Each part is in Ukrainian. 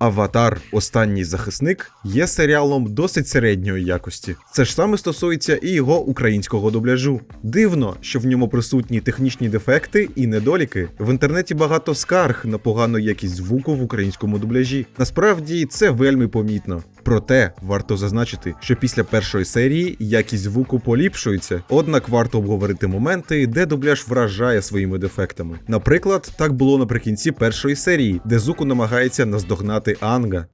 Аватар Останній захисник є серіалом досить середньої якості. Це ж саме стосується і його українського дубляжу. Дивно, що в ньому присутні технічні дефекти і недоліки. В інтернеті багато скарг на погану якість звуку в українському дубляжі. Насправді це вельми помітно. Проте варто зазначити, що після першої серії якість звуку поліпшується, однак варто обговорити моменти, де дубляж вражає своїми дефектами. Наприклад, так було наприкінці першої серії, де Зуку намагається наздогнати Анга.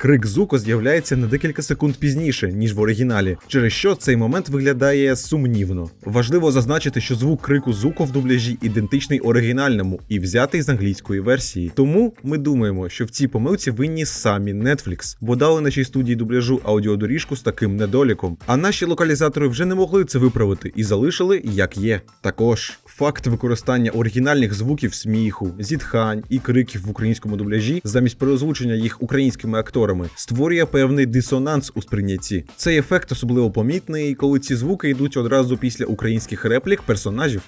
Крик Зуко з'являється на декілька секунд пізніше, ніж в оригіналі, через що цей момент виглядає сумнівно. Важливо зазначити, що звук крику Зуко в дубляжі ідентичний оригінальному і взятий з англійської версії. Тому ми думаємо, що в цій помилці винні самі Netflix, бо дали нашій студії дубляжу аудіодоріжку з таким недоліком. А наші локалізатори вже не могли це виправити і залишили як є. Також факт використання оригінальних звуків сміху, зітхань і криків в українському дубляжі замість переозвучення їх українськими акторами створює певний дисонанс у сприйнятті. Цей ефект особливо помітний, коли ці звуки йдуть одразу після українських реплік персонажів.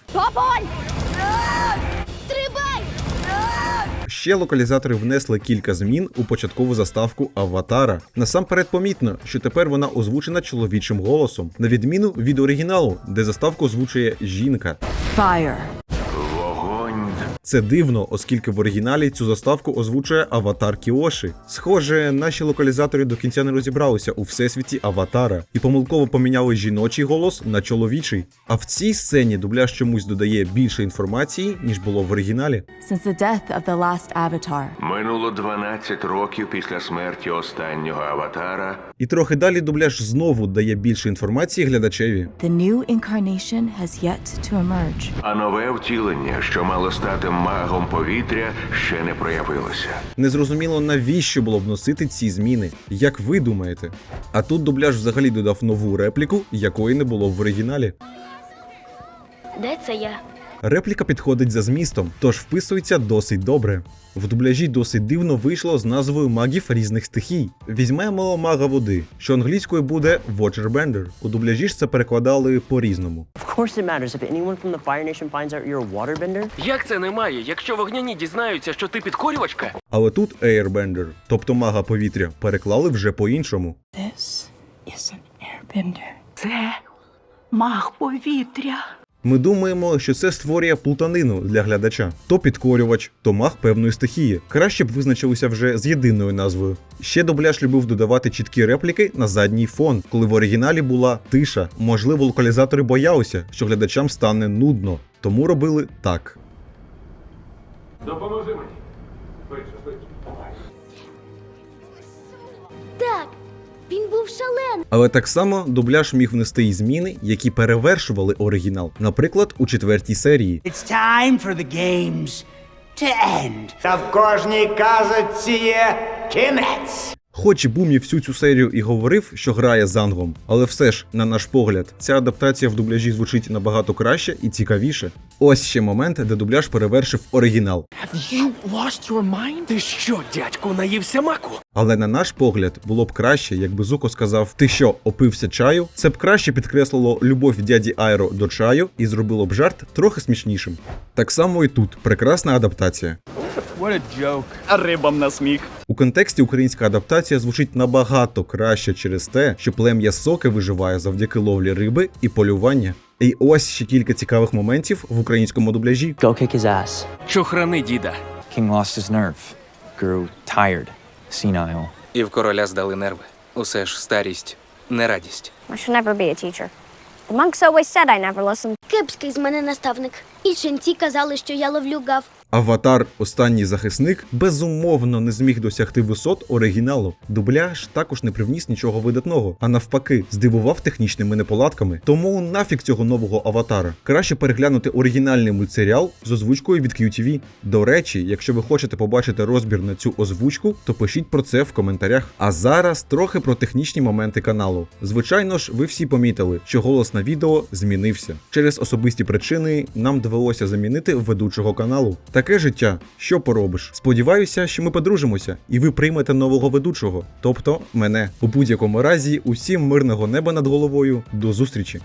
Ще локалізатори внесли кілька змін у початкову заставку Аватара. Насамперед помітно, що тепер вона озвучена чоловічим голосом, на відміну від оригіналу, де заставку озвучує жінка. Fire. Це дивно, оскільки в оригіналі цю заставку озвучує Аватар Кіоші. Схоже, наші локалізатори до кінця не розібралися у всесвіті Аватара і помилково поміняли жіночий голос на чоловічий. А в цій сцені дубляж чомусь додає більше інформації, ніж було в оригіналі. Since the death of the last Avatar, Минуло 12 років після смерті останнього аватара. І трохи далі дубляж знову дає більше інформації глядачеві. the new incarnation has yet to emerge. А нове втілення, що мало стати магом повітря, ще не проявилося. Незрозуміло, навіщо було б носити ці зміни. Як ви думаєте? А тут дубляж взагалі додав нову репліку, якої не було в оригіналі. Де це я? Репліка підходить за змістом, тож вписується досить добре. В дубляжі досить дивно вийшло з назвою магів різних стихій. Візьмемо мага води, що англійською буде Watcherbender. У дубляжі ж це перекладали по-різному. Of course it matters if anyone from the Fire Nation finds out you're a waterbender. Як це немає, якщо вогняні дізнаються, що ти підкорювачка? Але тут Airbender, тобто мага повітря, переклали вже по-іншому. This is an airbender. Це мах повітря. Ми думаємо, що це створює плутанину для глядача. То підкорювач, то маг певної стихії. Краще б визначилися вже з єдиною назвою. Ще дубляж любив додавати чіткі репліки на задній фон, коли в оригіналі була тиша. Можливо, локалізатори боялися, що глядачам стане нудно, тому робили так. Допоможи він був шалений. Але так само дубляж міг внести і зміни, які перевершували оригінал. Наприклад, у четвертій серії. It's time for the games to end. Та в кожній казочці є кінець. Хоч Бумі всю цю серію і говорив, що грає з Ангом, але все ж, на наш погляд, ця адаптація в дубляжі звучить набагато краще і цікавіше. Ось ще момент, де дубляж перевершив оригінал. You lost your mind? Ти що, дядьку, наївся маку? Але на наш погляд було б краще, якби Зуко сказав: Ти що, опився чаю? Це б краще підкреслило любов дяді Айро до чаю і зробило б жарт трохи смішнішим. Так само і тут прекрасна адаптація. Рибам на сміх. У контексті українська адаптація звучить набагато краще через те, що плем'я соки виживає завдяки ловлі риби і полювання. І ось ще кілька цікавих моментів в українському дубляжі. Go kick his ass. Чохрани діда. King lost his nerve, grew tired, senile. І в короля здали нерви. Усе ж старість, не радість. I should never be a teacher. The monks always said I never listened. Кепський з мене наставник. І ченці казали, що я ловлю гав. Аватар Останній захисник безумовно не зміг досягти висот оригіналу. Дубляж також не привніс нічого видатного, а навпаки, здивував технічними неполадками. Тому нафіг цього нового аватара. Краще переглянути оригінальний мультсеріал з озвучкою від QTV. До речі, якщо ви хочете побачити розбір на цю озвучку, то пишіть про це в коментарях. А зараз трохи про технічні моменти каналу. Звичайно ж, ви всі помітили, що голос на відео змінився. Через особисті причини нам довелося замінити ведучого каналу. Таке життя, що поробиш. Сподіваюся, що ми подружимося, і ви приймете нового ведучого, тобто мене. У будь-якому разі, усім мирного неба над головою. До зустрічі!